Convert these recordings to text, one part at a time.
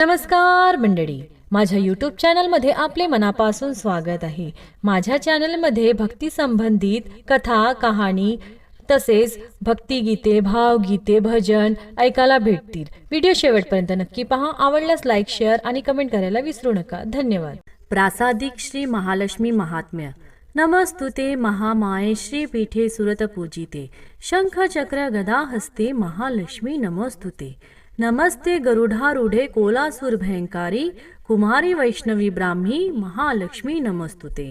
नमस्कार मंडळी माझ्या यूट्यूब चॅनलमध्ये आपले मनापासून स्वागत आहे. माझ्या चॅनलमध्ये भक्ती संबंधित कथा कहाणी तसेच भक्तिगीते भावगीते भजन ऐकायला भेटतील. व्हिडिओ शेवटपर्यंत नक्की पहा. आवडल्यास लाईक शेअर आणि कमेंट करायला विसरू नका. धन्यवाद. प्रासादिक श्री महालक्ष्मी महात्म्य. नमस्तुते महामाये श्रीपीठे सुरत पूजिते शंख चक्र गदा हस्ते महालक्ष्मी नमस्तुते. नमस्ते गरुढारूढे कोलासूर भयंकारी कुमारी वैष्णवी ब्राह्मी महालक्ष्मी नमस्तुते.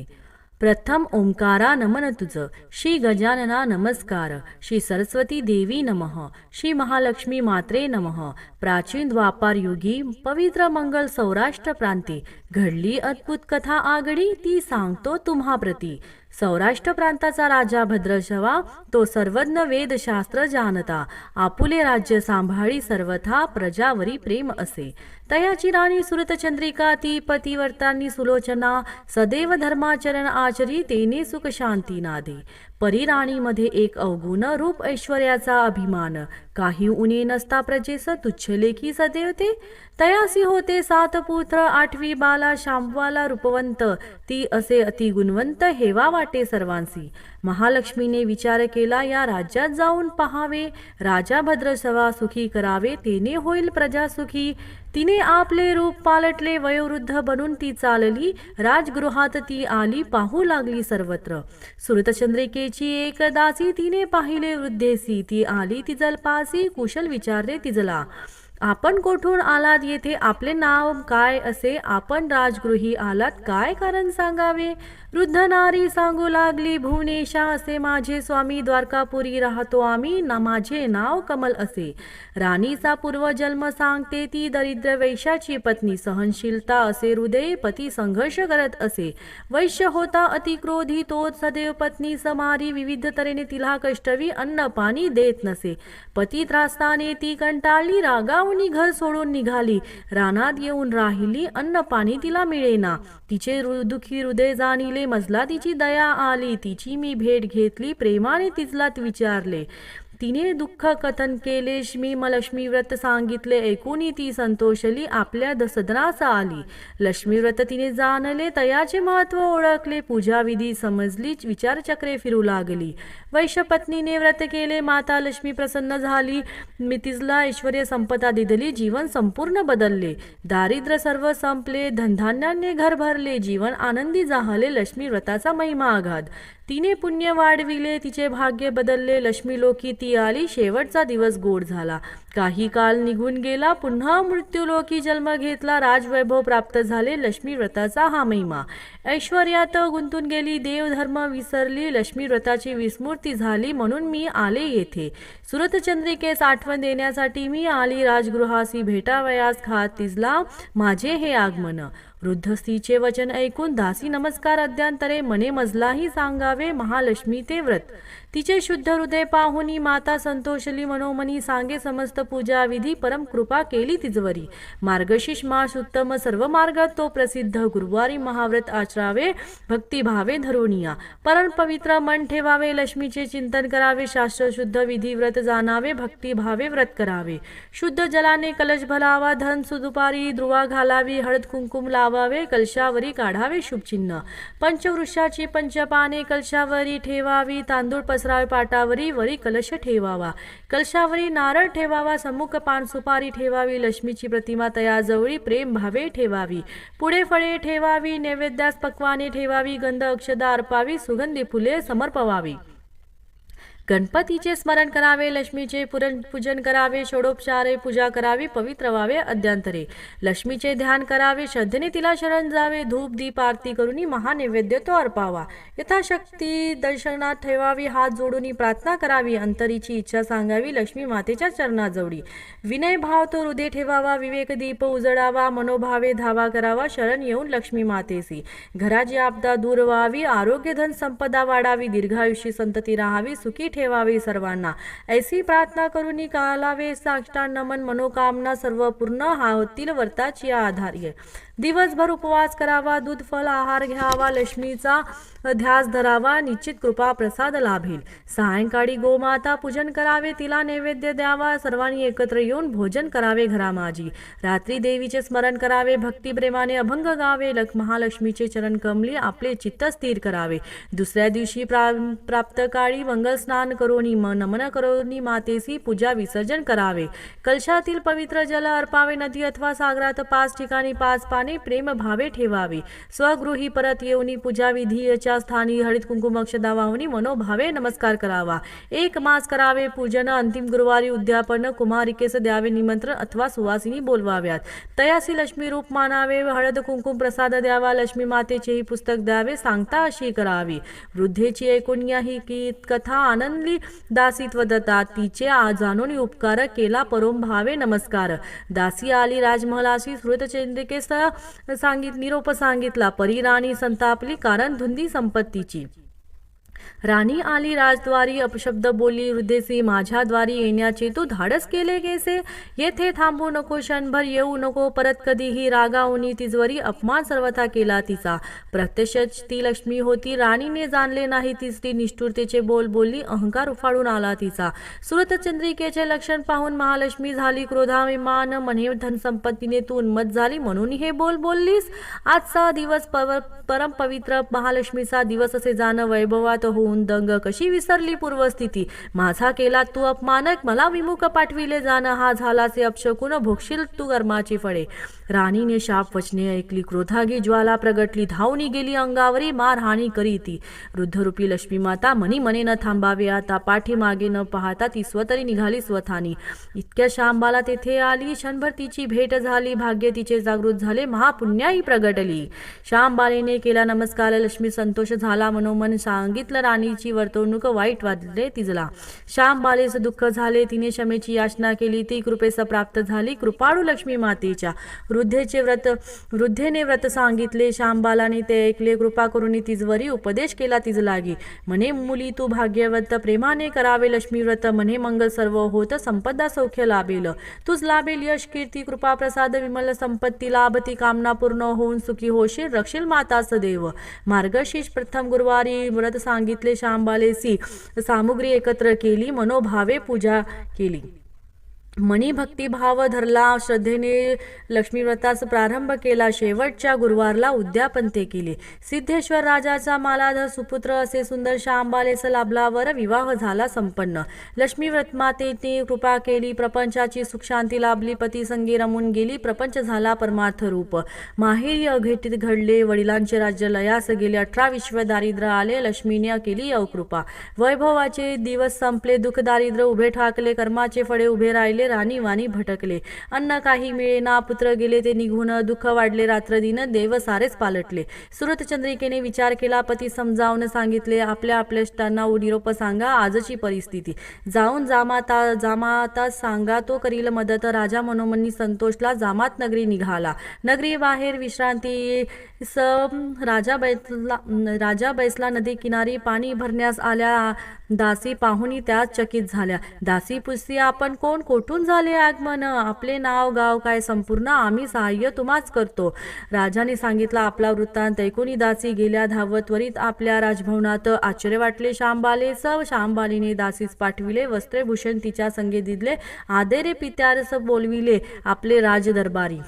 प्रथम ओंकारा नमन तुझ श्री गजानना नमस्कार श्री सरस्वती देवी नमः श्री महालक्ष्मी मात्रे नमः. प्राचीन द्वापार युगी पवित्र मंगल सौराष्ट्र प्रांती घडली अद्भुत कथा आगडी ती सांगतो तुम्हा प्रती सौराष्ट्र प्रांताचा राजा भद्रशवा तो सर्वज्ञ वेदशास्त्र जानता आपुले राज्य सांभाळी सर्वथा प्रजावरी प्रेम असे. तयाची राणी सुरतचंद्रिका ती पतिवर्तांनी सुलोचना सदैव धर्माचरण आचरी तेने सुख शांती नादे. परिराणीमध्ये एक अवगुण रूप ऐश्वर्याचा अभिमान. काही उणे नसता प्रजेस तुच्छ लेखी सदैवते. तयासी होते सात पुत्र आठवी बाला शांबवाला रूपवंत. ती असे अति गुणवंत हेवा वाटे सर्वांसी. महालक्ष्मीने विचार केला या राज्यात जाऊन पहावे. राजा भद्रसवा सुखी करावे तेने होईल प्रजा सुखी. तिने आपले रूप पालटले वयोवृद्ध बनून ती चालली. राजगृहात ती आली पाहू लागली सर्वत्र. सुरतचंद्रिकेची एक दासी तिने पाहिले वृद्धेसी. ती आली तिजल जलपासी कुशल विचारले तिजला. आपण कोठून आलात? येथे आपले नाव काय असे? आपण राजगृही आलात? काय कारण सांगावे? वृद्ध नारी सांगू लागली भुवनेशा असे माझे स्वामी द्वारकापुरी राहतो आम्ही ना माझे नाव कमल असे. राणीचा पूर्वजन्म सांगते ती दरिद्र वैशाची पत्नी सहनशीलता असे हृदय पती संघर्ष करत असे. वैश्य होता अतिक्रोधी तो सदैव पत्नी समारी विविध तऱ्हेने तिला कष्टवी अन्न पाणी देत नसे. पती त्रास्ताने ती कंटाळली रागावणी घर सोडून निघाली. रानात येऊन राहिली अन्न पाणी तिला मिळेना. तिचे दुखी हृदय जाणिले मजला तिची दया आली. तिची मी भेट घेतली प्रेमाने तिचला विचारले. तिने दुःख कथन केले श्मी मलक्ष्मी व्रत सांगितले ऐकून ती संतोषली आपल्या द सदनास आली. लक्ष्मी व्रत तिने जाणले तयाचे महत्त्व ओळखले पूजाविधी समजली विचारचक्रे फिरू लागली. वैश्यपत्नीने व्रत केले माता लक्ष्मी प्रसन्न झाली. मी तिजला ऐश्वर्य संपदा दिदली जीवन संपूर्ण बदलले. दारिद्र्य सर्व संपले धनधान्याने घर भरले जीवन आनंदी जाहले लक्ष्मी व्रताचा महिमा आघात. तिने पुण्य वाढविले तिचे भाग्य बदलले लक्ष्मी लोकी ती आली शेवटचा दिवस गोड झाला. काही काल निघून गेला पुन्हा मृत्यूलोकी जन्म घेतला राजवैभव प्राप्त झाले लक्ष्मी व्रताचा हा महिमा. ऐश्वर्यात गुंतून गेली देवधर्म विसरली लक्ष्मी व्रताची विस्मृती झाली म्हणून मी आले येथे. सुरतचंद्रिकेस आठवण देण्यासाठी मी आली राजगृहासी भेटावयास खात तिजला माझे हे आगमन. वृद्ध स्त्रीचे वचन ऐकून दासी नमस्कार अद्यांतरे मने मजलाही सांगावे महालक्ष्मी ते व्रत. तिचे शुद्ध हृदय पाहुनी माता संतोषली मनोमनी सांगे समस्त पूजा विधी परम कृपा केली तिजवरी. मार्गशीष मास उत्तम सर्व मार्गात तो प्रसिद्ध. गुरुवारी महाव्रत आचरण भक्ती भक्तिभावे धरुणिया परम पवित्र मन ठेवावे लक्ष्मीचे चिंतन करावे शास्त्र शुद्ध विधी व्रत जाणावे भक्तिभावे व्रत करावे. शुद्ध जलाने कलश भलावा धन सुदुपारी ध्रुवा घालावी हळद कुंकुम लावावे कलशावरी काढावे शुभचिन्ह. पंचवृक्षाची पंचपाने कलशावरी ठेवावी तांदूळ पसरावे पाटावरी वरी कलश ठेवावा. कलशावरी नारळ ठेवावा समुख पान सुपारी ठेवावी लक्ष्मीची प्रतिमा तयाजवळी प्रेम भावे ठेवावी. पुढे फळे ठेवावी नैवेद्यास पक्वाने ठेवावी गंध अक्षदा अर्पावी सुगंधी फुले समर्पवावी. गणपतीचे स्मरण करावे लक्ष्मीचे पुरण पूजन करावे षोडोपचारे पूजा करावी पवित्र व्हावे अद्यंतरे. लक्ष्मीचे ध्यान करावे श्रद्धेने तिला शरण जावे धूप दीप आरती करून महानैवेद्य तो अर्पावा. यथाशक्ती दर्शनात ठेवावी हात जोडून प्रार्थना करावी अंतरीची इच्छा सांगावी लक्ष्मी मातेच्या चरणाजवळी. विनय भाव तो हृदय ठेवावा विवेक दीप उजळावा मनोभावे धावा करावा शरण येऊन लक्ष्मी मातेसी घराची आपदा दूर व्हावी आरोग्य धन संपदा वाढावी दीर्घायुषी संतती राहावी सुखी ठेवावी सर्वांना. ऐसी प्रार्थना करून कालावे साष्टांग नमन मनोकामना सर्व पूर्ण हा होतील व्रताची आधार्य दिवसभर उपवास करावा दूध फल आहार घ्यावा लक्ष्मीचा ध्यास धरावा निश्चित कृपा प्रसाद लाभेल. सायंकाळी गोमाता पूजन करावे तिला नैवेद्य द्यावा सर्वांनी एकत्र येऊन भोजन करावे घरामाजी. रात्री देवीचे स्मरण करावे भक्तिप्रेमाने अभंग गावे लक महालक्ष्मीचे चरण कमली आपले चित्त स्थिर करावे. दुसऱ्या दिवशी प्रा प्राप्त काळी मंगल स्नान करोनी म नमन करोनी मातेसी पूजा विसर्जन करावे. कलशातील पवित्र जल अर्पावे नदी अथवा सागरात पाच ठिकाणी पाच पाने प्रेम भावे ठेवावे स्वगृही परत येऊनी पूजाविधीच्या स्थानी हळद कुंकुम अक्षदा वाहुनी मनोभावे नमस्कार करावा एक मास करावे पूजन अंतिम गुरुवारी उद्यापन कुमारिकेस द्यावे निमंत्रण अथवा सुवासिनी बोलवाव्यात तयासी लक्ष्मी रूप मानावे हळद कुंकुम प्रसाद द्यावा लक्ष्मी मातेचेही पुस्तक द्यावे सांगता अशी करावी वृद्धेची ऐकुण्या ही की कथा आनंदी दासीत्व दत्ता तिचे जाणून उपकार केला परोम भावे नमस्कार दासी आली राजमहालाशी श्रुतचंद्रिकेस सांगित निरोप सांगितला. परी राणी संतापली कारण धुंदी संपत्तीची. राणी आली राजद्वारी अपशब्द बोली हृदयसी माझ्याद्वारी येण्याचे. तू धाडस केले गेसे येथे थांबू नको क्षणभर येऊ नको. परत कधीही रागावनी तिजवरी अपमान सर्वथा केला तिचा. प्रत्यक्षच ती लक्ष्मी होती. राणीने जाणले नाही तीच ती निष्ठुरतेचे बोल बोलली अहंकार उफाळून आला तिचा. सुरतचंद्रिकेचे लक्षण पाहून महालक्ष्मी झाली. क्रोधाभिमान मने धनसंपत्तीने तू उन्मत झाली म्हणून हे बोल बोललीस? आजचा दिवस पव परम पवित्र महालक्ष्मीचा दिवस असे जाणं वैभवात होऊन दंग कशी विसरली पूर्वस्थिती? माझा केला तू अपमानक मला विमुख पाठविले जाणं हा झालाचे अपशकुन भोगशील तू कर्माची फळे. राणीने शाप वचने ऐकली क्रोधागी ज्वाला प्रगटली धावणी गेली अंगावरी मारहाणी करी ती. वृद्धरूपी लक्ष्मी माता मनी मने न थांबावे आता पाठीमागे न पाहता ती स्वतरी निघाली स्वथानी. इतक्या शांबाला तेथे आली क्षणभर तिची भेट झाली भाग्य तिचे जागृत झाले महापुण्याही प्रगटली. श्यामबालेने केला नमस्कार लक्ष्मी संतोष झाला मनोमन सांगितलं राणीची वर्तवणूक वाईट वाटले तिजला. श्यामबालेच दुःख झाले तिने क्षमेची याचना केली ती कृपेस प्राप्त झाली. कृपाळू लक्ष्मी मातेच्या वृद्धेचे व्रत वृद्धेने व्रत सांगितले. श्यामबालाने ते ऐकले कृपा करून तिजवरी उपदेश केला तिज लागी म्हणे मुली तू भाग्यव्रत प्रेमाने करावे लक्ष्मी व्रत. म्हणे मंगल सर्व होत संपदा सौख्य लाभेल. तुझ लाभेल यश कीर्ती कृपा प्रसाद विमल संपत्ती लाभ ती कामना पूर्ण होऊन सुखी होशील रक्षील माताच देव मार्गशीर्ष प्रथम गुरुवारी व्रत सांगितले शांबालेसी सामुग्री एकत्र केली मनोभावे पूजा केली. मनी भक्तिभाव धरला श्रद्धेने लक्ष्मीव्रताचा प्रारंभ केला शेवटच्या गुरुवारला उद्यापन ते केले. सिद्धेश्वर राजाचा मालाधर सुपुत्र असे सुंदर शांबालेस लाभलावर विवाह झाला संपन्न. लक्ष्मीव्रत मातेने कृपा केली प्रपंचाची सुखशांती लाभली पती संगी रमून गेली प्रपंच झाला परमार्थ रूप. माहेरी अघेटीत घडले वडिलांचे राज्य लयास गेले अठरा विश्व दारिद्र्य आले लक्ष्मीने केली अवकृपा. वैभवाचे दिवस संपले दुःख दारिद्र्य उभे ठाकले कर्माचे फळे उभे राहिले राणी वाणी भटकले. अन्न काही मिळेना पुत्र गेले ते निघून दुःख वाढले रात्र दिन देव सारेच पालटले. सुरतचंद्रिकेने विचार केला पती समजावून सांगितले आपल्या आपल्या इष्टांना निरोप सांगा आजची परिस्थिती. जाऊन जामाता जामाता सांगा तो करील मदत. राजा मनोमनी संतोषला जामात नगरी निघाला. नगरी बाहेर विश्रांती स राजा बैसला राजा बैसला नदी किनारी पाणी भरण्यास आल्या. दासी पाहुणी त्याच चकित झाल्या. दासी पुसती आपण कोण कोठून झाले आगमन? आपले नाव गाव काय संपूर्ण? आम्ही सहाय्य तुम्हाच करतो. राजाने सांगितला आपला वृत्तांत ऐकून दासी गेल्या धावत त्वरित आपल्या राजभवनात आश्चर्य वाटले. शांबाले सव शांबालीने दासीस पाठविले वस्त्रभूषण तिच्या संगे दिले आदेरे पित्यारस बोलविले आपले राजदरबारी.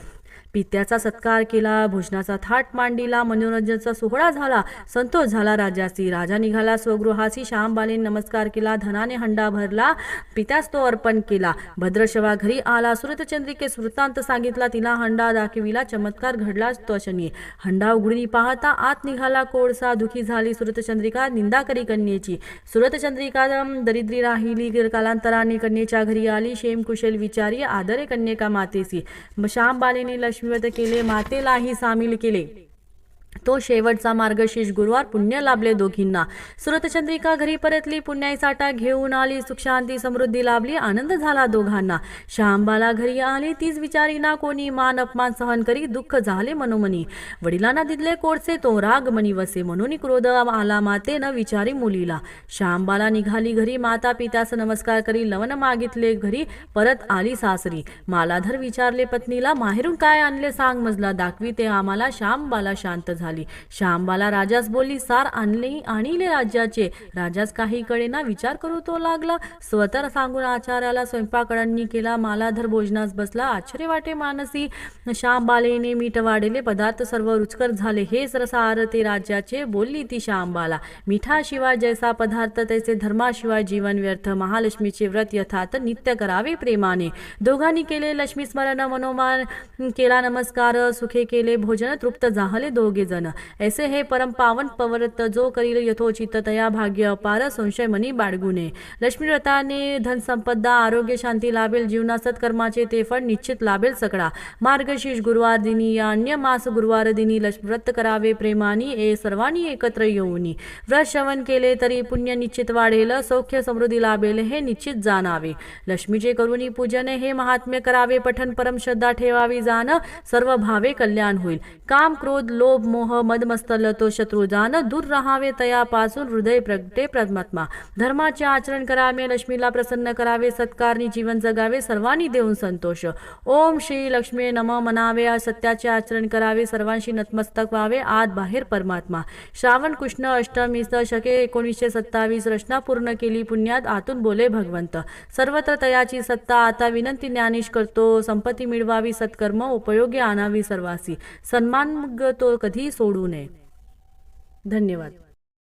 पित्याचा सत्कार केला भोजनाचा थाट मांडीला मनोरंजनाचा सोहळा झाला संतोष झाला राजासी राजा निघाला स्वगृहासी श्यामबालीने नमस्कार केला धनाने हंडा भरला पित्यास तो अर्पण केला. भद्रशवा घरी आला सुरतचंद्रिकेस वृत्तांत सांगितला तिला हंडा दाखविला चमत्कार घडला त्वशनी हंडा उघडून पाहता आत निघाला कोळसा दुखी झाली सुरतचंद्रिका निंदा करी कन्येची. सुरतचंद्रिका दरिद्री राहिली कालांतराने कन्येच्या घरी आली शेम कुशल विचारी आदरे कन्येका मातेसी. श्यामबालीने लक्ष्मीव्रत केले मातेलाही सामील केले. तो शेवटचा मार्गशीर्ष गुरुवार पुण्य लाभले दोघींना. सुरतचंद्रिका घरी परतली पुण्याई साठा घेऊन आली सुखशांती समृद्धी लाभली आनंद झाला दोघांना. श्यामबाला घरी आली तीच विचारीना कोणी मान अपमान सहन करी दुःख झाले मनोमनी. वडिलांना दिदले कोडसे तो राग मनी वसे म्हणून क्रोध आला माते न विचारी मुलीला. श्यामबाला निघाली घरी माता पित्यास नमस्कार करी लवण मागितले घरी परत आली सासरी. मालाधर विचारले पत्नीला माहेरून काय आणले सांग मजला दाखवी ते आम्हाला श्यामबाला शांत झाले. श्यामबाला राजास बोलली सार आणले आणिले राज्याचे. राजास काही कळेना विचार करू तो लागला. स्वतः सांगून आचार्याला स्वयंपाकडांनी केला. मालाधर भोजनास बसला. आश्चर्य वाटे मानसी. श्यामबालेने मीठ वाढेले. पदार्थ सर्व रुचकर झाले. हेच रसार ते राज्याचे बोलली ती श्यामबाला. मिठाशिवाय जैसा पदार्थ तैसे धर्माशिवाय जीवन व्यर्थ. महालक्ष्मीचे व्रत यथार्थ नित्य करावे प्रेमाने. दोघांनी केले लक्ष्मी स्मरण मनोमान केला नमस्कार सुखे केले भोजन तृप्त झाले दोघे जण ऐसे हे परम पावन पवरत जो करील यथोचित तया भाग्य अपार संशय मनी बाळगुने लक्ष्मी व्रताने धन संपदा आरोग्य शांती लाभेल जीवना सत्कर्माचे ते फळ निश्चित लाभेल सकळा मार्गशीर्ष गुरुवार दिनी या अन्य मास गुरुवार दिनी लक्ष्मी व्रत करावे प्रेमानी ए सर्वांनी एकत्र येऊनी. व्रत श्रवण केले तरी पुण्य निश्चित वाढेल सौख्य समृद्धी लाभेल हे निश्चित जाणावे. लक्ष्मीचे करुणी पूजन हे महात्म्य करावे पठन परम श्रद्धा ठेवावी जाण सर्व भावे कल्याण होईल. काम क्रोध लोभ मोह मदमस्तल तो शत्रू जाण दूर राहावे तयापासून हृदय प्रगटे परमात्मा धर्माचे आचरण करावे लक्ष्मीला प्रसन्न करावे सत्कारणी जीवन जगावे सर्वांनी देऊन संतोष. ओम श्री लक्ष्मी नम मनावे सत्याचे आचरण करावे सर्वांशी नतमस्तक व्हावे आत बाहेर परमात्मा. श्रावण कृष्ण अष्टमी शके एकोणीसशे सत्तावीस रचना पूर्ण केली पुण्यात आतून बोले भगवंत. सर्वत्र तयाची सत्ता आता विनंती ज्ञानेश करतो संपत्ती मिळवावी सत्कर्म उपयोगी आणावी सर्वासी सन्मान तो कधी सोडू नये. धन्यवाद.